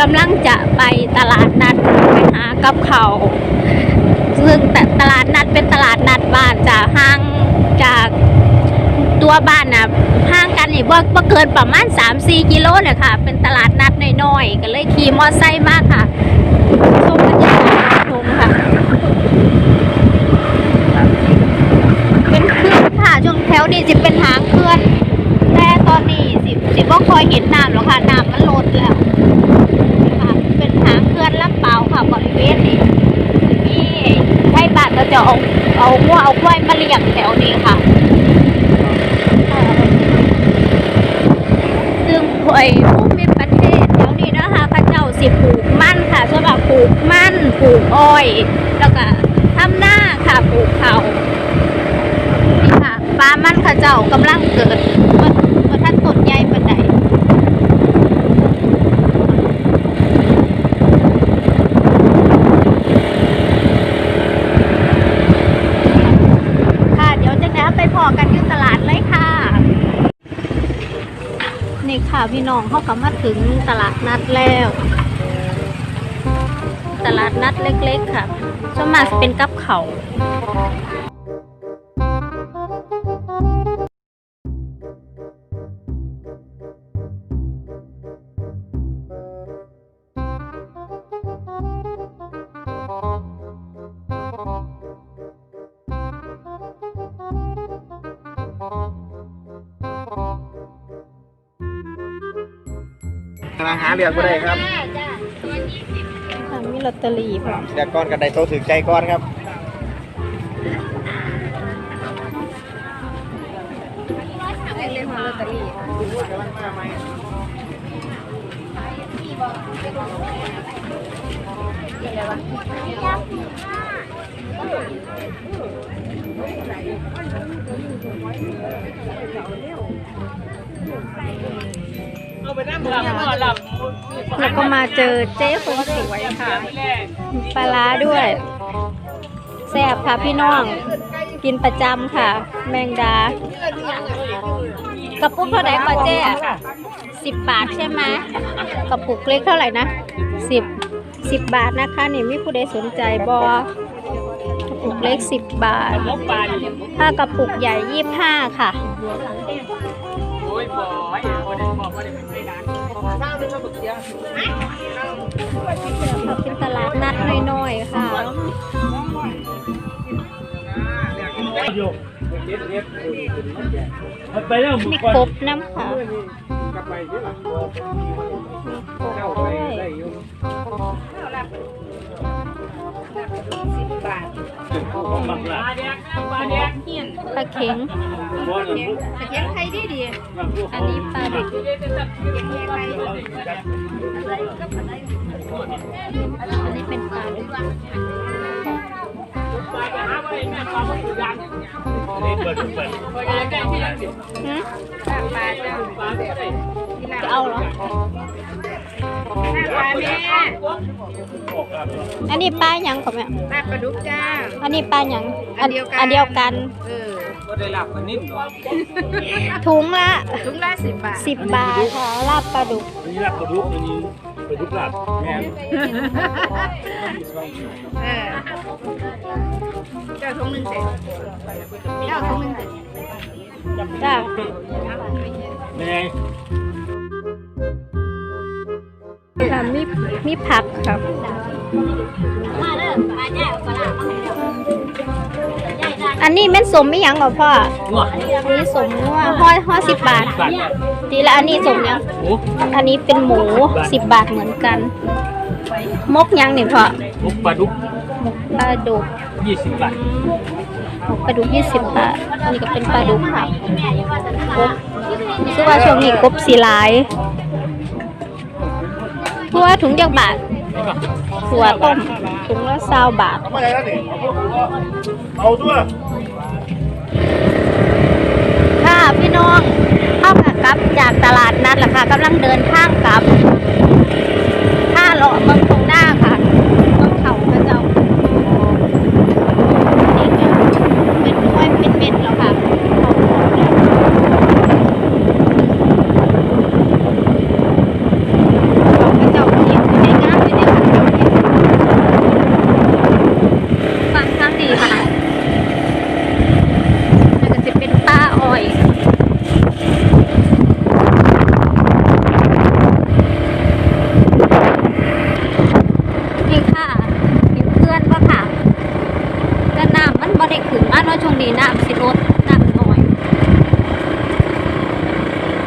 กำลังจะไปตลาดนัดไปหากับเขาซึ่งแต่ตลาดนัดเป็นตลาดนัดบ้านจะห่างจากตัวบ้านนะห่างกันนี่ว่าว่าเกินประมาณ 3-4 กิโลเลยค่ะ เป็นตลาดนัดน้อยๆก็เลยขี่มอไซค์มากค่ะชมบรรยากาศชมค่ะ เป็นเคลื่อนค่ะช่วงแถวนี้จะเป็นหางเคลื่อนแต่ตอนนี้ สิสิบ่คอยเห็นน้ำหรอกค่ะน้ำมันลดแล้วค่ะเป็นหางเคลื่อนลำเปล่าค่ะบริเวณนี้มีไทยบ้านก็จะเอาเอางัวเอาควายมาเลี้ยงแถวนี้ค่ะซึ่งไอ้ภูมิประเทศแถวนี้นะคะเข้าเจ้าสิปลูกมั่นค่ะสำหรับปลูกมั่นปลูกอ้อยแล้วก็ทำหน้าค่ะปลูกเขานี่ค่ะฟ้ามันข้าเจ้ากำลังเกิดมันต้นใหญ่ปานใดค่ะ เดี๋ยวจะแนะไปพอกันที่ตลาดเลยค่ะ นี่ ค่ะพี่น้องเขากำมาถึงตลาดนัดแล้ว ตลาดนัดเล็กๆค่ะส่วนมากจะเป็นกับเขา วมาหาเรื่องก็ได้ครับค่ะมีลอตเตอรี่พร้อมเดี๋ยวก้อนกันได้โตถึงใจก้อนครับ แล้วก็มาเจอเจ๊คนสวยค่ะปลาร้าด้วยแซ่บค่ะพี่น้อง กินประจำค่ะ แมงดากระปุกเท่าไหร่ก่อเจ๊สิบบาทใช่ไหมกระปุกเล็กเท่าไหร่นะสิบสิบบาทนะคะนี่มีผู้ใดสนใจบอกระปุกเล็กสิบบาทถ้ากระปุกใหญ่ยี่บห้าค่ะ เป็นตลาดนัดน้อยๆค่ะไปแล้วมีกบน้ำค่ะมีกบ ด้วยปลาเข็งตะเข่งใครดีดีอันนี้ปลาเดุกอันนี้เป็นปลาดุกหืมจะเอาเหรอ ปลาแม่อันนี้ปลาหยังกับแม่ปลาปลาดุกจ้า อันนี้ปลาหยังอันเดียวกัน อันเดียวกันเออก็ได้หลับกันนิดหน่อยถุงละถุงละสิบบาทสิบบาทค่ะลาบปลาดุกอันนี้หลับกระดุกอันนี้กระดุกหลับแม่เออเจ้าถุงหนึ่งเสร็จเจ้าถุงหนึ่งเสร็จจ้าแม่ค่ะ มีมีผักครับอันนี้แม่นสมไม่ยังเหรอพ่องัวอันนี้สมว่าห้อยห้อยสิบบาทบาททีละอันนี้สมยังหมูอันนี้เป็นหมูสิบบาทเหมือนกัน มกยังนี่พ่อหมูปลาดุกมกปลาดุกยี่สิบบาทมกปลาดุกยี่สิบบาทอันนี้ก็เป็นปลาดุกค่ะกบซึ่งว่าช่วงนี้กบสีหลาย เพราะว่าถุงจักบาทถั่วต้มถุงละเศร้าบาทเอาอะไรแล้วนี่เอาด้วยค่ะพี่น้องเข้ากับกลับจากตลาดนัดแหละค่ะกำลังเดินทางกลับท่าเลาะเมืองตรงหน้าค่ะเมืองเขาพระเจ้านี่ก็เป็นกล้วยเป็นเม็ดแล้วค่ะเขาหมดแล้วเขาพระเจ้า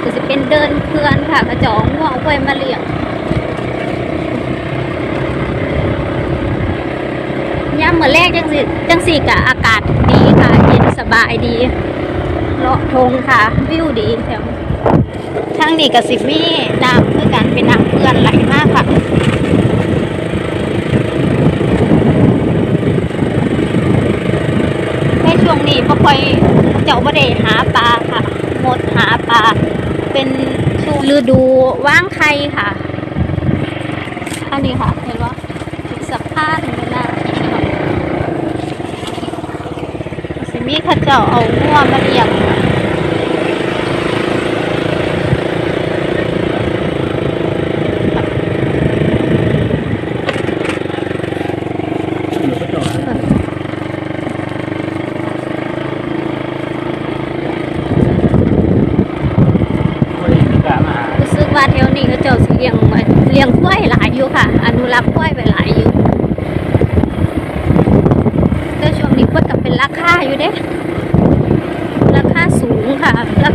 ก็จะเป็นเดินเพื่อนค่ะกระจองง่วงไว้มาเลี้ยงย่ามเมื่อแรกจังสิจังสี่กะอากาศดีค่ะ เย็นสบายดีเลาะทงค่ะ วิวดีแถวทางนี้กับสิมีน้ำคือกันเป็นน้ำเพื่อนไหลมากค่ะในช่วงนี้บ่ค่อยเจ้าบ่ได้หาปลาค่ะหมดหาปลา เป็นช่วงฤดูว่างไข่ค่ะ อันนี้ค่ะ เห็นว่าถึงสะพานมันน่าสิมีเข้าเจ้าเอาง่วมาเลี้ยงรู้สึกว่าแถวนี้เขาเจ้าสิเลี้ยงเลี้ยงกล้วยหลายอยู่ค่ะ อนุรักษ์ควยไปหลายอยู่แต่ช่วงนี้ควยกับเป็นราคาอยู่เด้ราคาสูงค่ะราคา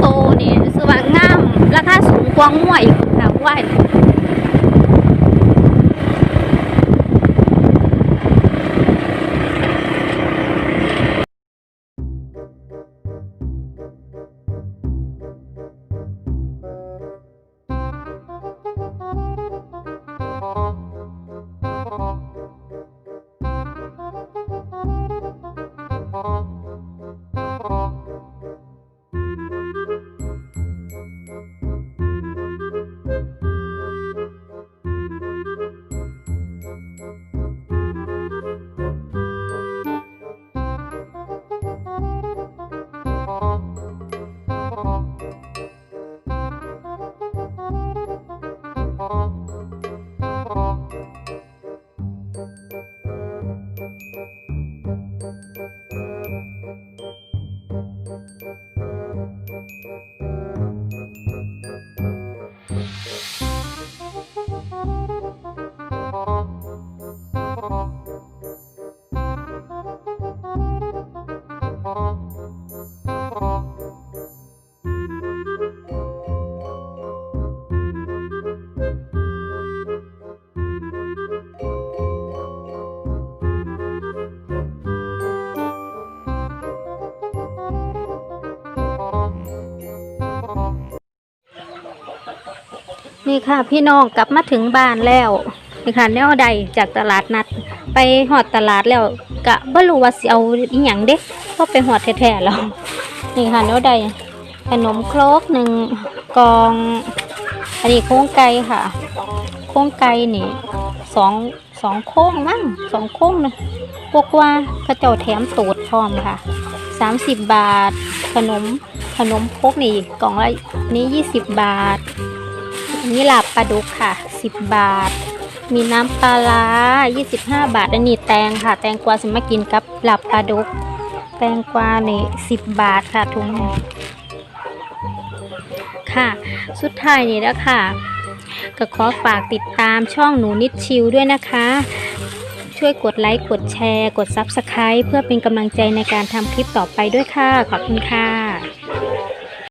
โตนี่สว่างงามราคาสูงกว่าง่วยค่ะควาย นี่ค่ะพี่น้องกลับมาถึงบ้านแล้วนี่ค่ะแนวใดจากตลาดนัด ไปหอดตลาดแล้วกะบ่รู้ว่าสิเอาอีหยังเด้เพราะไปหอดแท้ๆแล้วนี่ค่ะแนวใดขนมครกหนึ่งกอง อันนี้โค้งไก่ค่ะ โค้งไก่นี่สองสองโค้งมั้งสองโค้งนะพวกว่าเขาเจ้าแถมตูดพร้อมค่ะสามสิบบาท ขนมขนมครกนี่กล่องละนี้ยี่สิบบาท อันนี้ลาบปลาดุกค่ะ 10 บาท มีน้ำปลาร้า25 บาท อันนี้แตงค่ะ แตงกวาสมากินกับลาบปลาดุก แตงกวานี่10 บาทค่ะถุงหนึ่งค่ะ สุดท้ายนี่แล้วค่ะ ก็ขอฝากติดตามช่องหนูนิดชิวด้วยนะคะ ช่วยกดไลค์ กดแชร์ กด Subscribe เพื่อเป็นกำลังใจในการทำคลิปต่อไปด้วยค่ะ ขอบคุณค่ะ